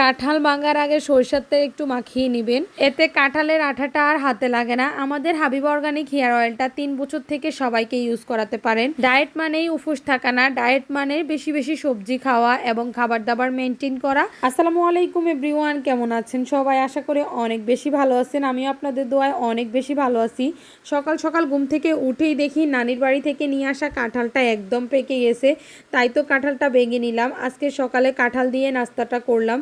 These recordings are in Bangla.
কাঁঠাল ভাঙার আগে সরিষার তেল একটু মাখিয়ে নেবেন। এতে কাঁঠালের আঠাটা আর হাতে লাগে না। আমাদের হাবিব অর্গানিক হেয়ার অয়েলটা তিন বছর থেকে সবাইকে ইউজ করাতে পারেন। ডায়েট মানেই উপোস থাকা না। ডায়েট মানে বেশি বেশি সবজি খাওয়া এবং খাবার দাবার মেনটেন করা। আসসালামু আলাইকুম এভরিওয়ান কেমন আছেন? সবাই আশা করে অনেক বেশি ভালো আছেন। আমিও আপনাদের দোয়ায় অনেক বেশি ভালো আছি। সকাল সকাল ঘুম থেকে উঠেই দেখি নানির বাড়ি থেকে নিয়ে আসা কাঁঠালটা একদম পেকে গেছে। তাই তো কাঁঠালটা ভেঙে নিলাম। আজকে সকালে কাঁঠাল দিয়ে নাস্তাটা করলাম।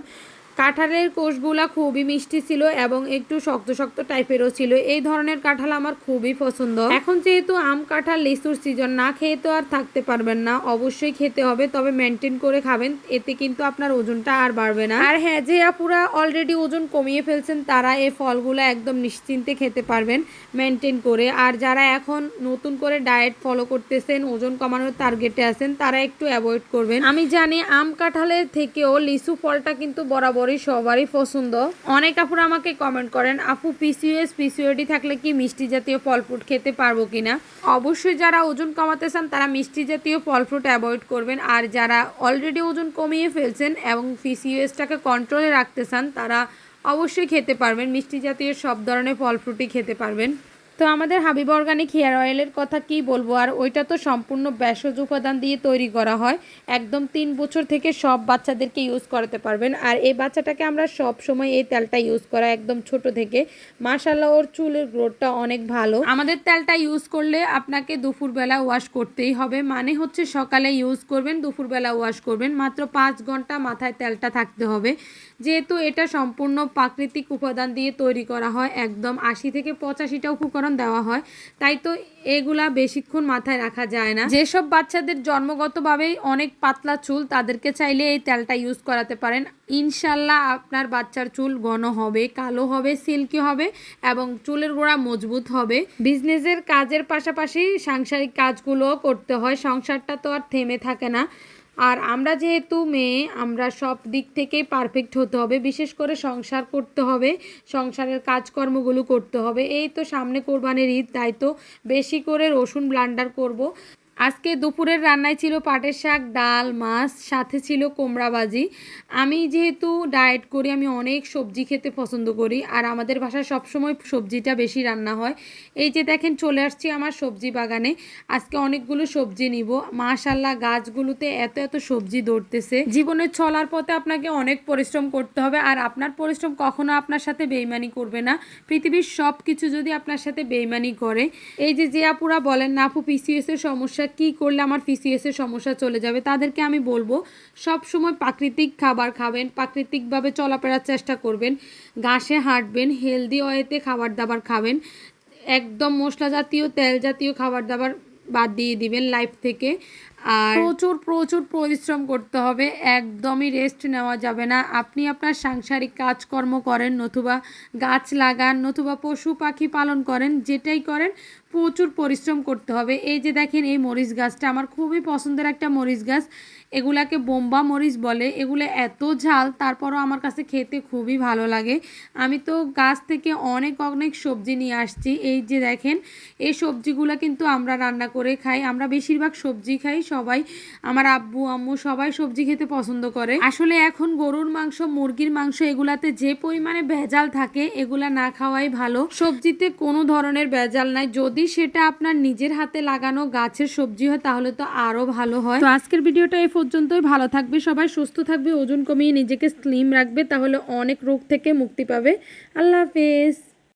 কাঁঠালের কোষগুলা খুবই মিষ্টি ছিল এবং একটু শক্ত শক্ত টাইপেরও ছিল। এই ধরনের কাঁঠাল আমার খুবই পছন্দ। এখন যেহেতু আম কাঁঠাল লিচুর সিজন না খেয়ে তো আর থাকতে পারবেন না। অবশ্যই খেতে হবে, তবে মেনটেন করে খাবেন, এতে কিন্তু আপনার ওজনটা আর বাড়বে না। আর হ্যাঁ যে আপুরা অলরেডি ওজন কমিয়ে ফেলছেন, তারা এই ফলগুলো একদম নিশ্চিন্তে খেতে পারবেন মেনটেন করে। আর যারা এখন নতুন করে ডায়েট ফলো করতেছেন, ওজন কমানোর টার্গেটে আছেন, তারা একটু অ্যাভয়েড করবেন। আমি জানি আম কাঁঠালের থেকেও লিচু ফলটা কিন্তু বরাবরই সবারই পছন্দ। অনেক আপুরা আমাকে কমেন্ট করেন, আপু পিসিওএস পিসিওডি থাকলে কি মিষ্টি জাতীয় ফল ফ্রুট খেতে পারব কিনা? অবশ্যই যারা ওজন কমাতে চান, তারা মিষ্টি জাতীয় ফল ফ্রুট অ্যাভয়েড করবেন। আর যারা অলরেডি ওজন কমিয়ে ফেলছেন এবং পিসিওএসটাকে কন্ট্রোলে রাখতে চান, তারা অবশ্যই খেতে পারবেন। মিষ্টি জাতীয় সব ধরনের ফল ফ্রুটই খেতে পারবেন। তো আমাদের হাবিব অর্গানিক হেয়ার অয়েলের কথা কি বলব? আর ওইটা তো সম্পূর্ণ ভেষজ উপাদান দিয়ে তৈরি করা হয়। একদম তিন বছর থেকে সব বাচ্চাদেরকে ইউজ করাতে পারবেন। আর এই বাচ্চাটাকে আমরা সব সময় এই তেলটা ইউজ করা একদম ছোট থেকে। মাশাল্লাহ ওর চুলের গ্রোথটা অনেক ভালো। আমাদের তেলটা ইউজ করলে আপনাকে দুপুরবেলা ওয়াশ করতেই হবে। মানে হচ্ছে সকালে ইউজ করবেন, দুপুরবেলা ওয়াশ করবেন। মাত্র পাঁচ ঘণ্টা মাথায় তেলটা থাকতে হবে। যেহেতু এটা সম্পূর্ণ প্রাকৃতিক উপাদান দিয়ে তৈরি করা হয়, একদম আশি থেকে পঁচাশিটা উপকরণ দেওয়া হয়। তাই তো এগুলা বেশিক্ষণ মাথায় রাখা যায় না। যেসব বাচ্চাদের জন্মগতভাবেই অনেক পাতলা চুল, তাদেরকে চাইলে এই তেলটা ইউজ করাতে পারেন। ইনশাল্লাহ আপনার বাচ্চার চুল ঘন হবে, কালো হবে সিল্কি হবে এবং চুলের গোড়া মজবুত হবে। বিজনেসের কাজের পাশাপাশি সাংসারিক কাজগুলোও করতে হয়। সংসারটা তো আর থেমে থাকে না। আর আমরা যেহেতু মেয়ে, আমরা সব দিক থেকেই পারফেক্ট হতে হবে বিশেষ করে সংসার করতে হবে, সংসারের কাজকর্মগুলো করতে হবে এই তো সামনে কোরবানির ঈদ, তাই তো বেশি করে রসুন ব্লান্ডার করব। আজকে দুপুরের রান্নায় ছিল পাটের শাক, ডাল, মাছ, সাথে ছিল কোমড়াবাজি আমি যেহেতু ডায়েট করি, আমি অনেক সবজি খেতে পছন্দ করি আর আমাদের বাসায় সবসময় সবজিটা বেশি রান্না হয়। এই যে দেখেন, চলে আসছি আমার সবজি বাগানে। আজকে অনেকগুলো সবজি নিব। মাশাল্লাহ গাছগুলোতে এত এত সবজি ধরতেছে। জীবনে চলার পথে আপনাকে অনেক পরিশ্রম করতে হবে আর আপনার পরিশ্রম কখনো আপনার সাথে বেইমানি করবে না। পৃথিবীর সব কিছু যদি আপনার সাথে বেইমানি করে। এই যে যে আপুরা বলেন, না আপু পিসিএস এর সমস্যা কি করলে আমার ফিসিএসের সমস্যা চলে যাবে? তাদেরকে আমি বলব, সব সময় প্রাকৃতিক খাবার খাবেন, প্রাকৃতিকভাবে চলাফেরার চেষ্টা করবেন, ঘাসে হাঁটবেন হেলদি ওয়েতে খাবার দাবার খাবেন, একদম মশলা জাতীয়, তেল জাতীয় খাবার দাবার বাদ দিয়ে দিবেন লাইফ থেকে। আর প্রচুর প্রচুর পরিশ্রম করতে হবে। একদমই রেস্ট নেওয়া যাবে না। আপনি আপনার সাংসারিক কাজকর্ম করেন, নতুবা গাছ লাগান, নতুবা পশু পাখি পালন করেন, যেটাই করেন, প্রচুর পরিশ্রম করতে হবে। এই যে দেখেন, এই মরিচ গাছটা আমার খুবই পছন্দের একটা মরিচ গাছ। এগুলাকে বোম্বা মরিচ বলে। এগুলো এত ঝাল, তারপরও আমার কাছে খেতে খুবই ভালো লাগে। আমি তো গাছ থেকে অনেক অনেক সবজি নিয়ে আসছি। এই যে দেখেন, এই সবজিগুলো কিন্তু আমরা রান্না করে খাই। আমরা বেশিরভাগ সবজি খাই সবাই, আমার আব্বু, আম্মু সবাই সবজি খেতে পছন্দ করে। আসলে এখন গরুর মাংস, মুরগির মাংস এগুলাতে যে পরিমাণে ভেজাল থাকে, এগুলা না খাওয়াই ভালো। সবজিতে কোনো ধরনের ভেজাল নাই। যদি সেটা আপনার নিজের হাতে লাগানো গাছের সবজি হয়, তাহলে তো আরও ভালো হয়। তো আজকের ভিডিওটা এই পর্যন্তই। ভালো থাকবে সবাই, সুস্থ থাকবে, ওজন কমিয়ে নিজেকে স্লিম রাখবে, তাহলে অনেক রোগ থেকে মুক্তি পাবে। আল্লাহ হাফেজ।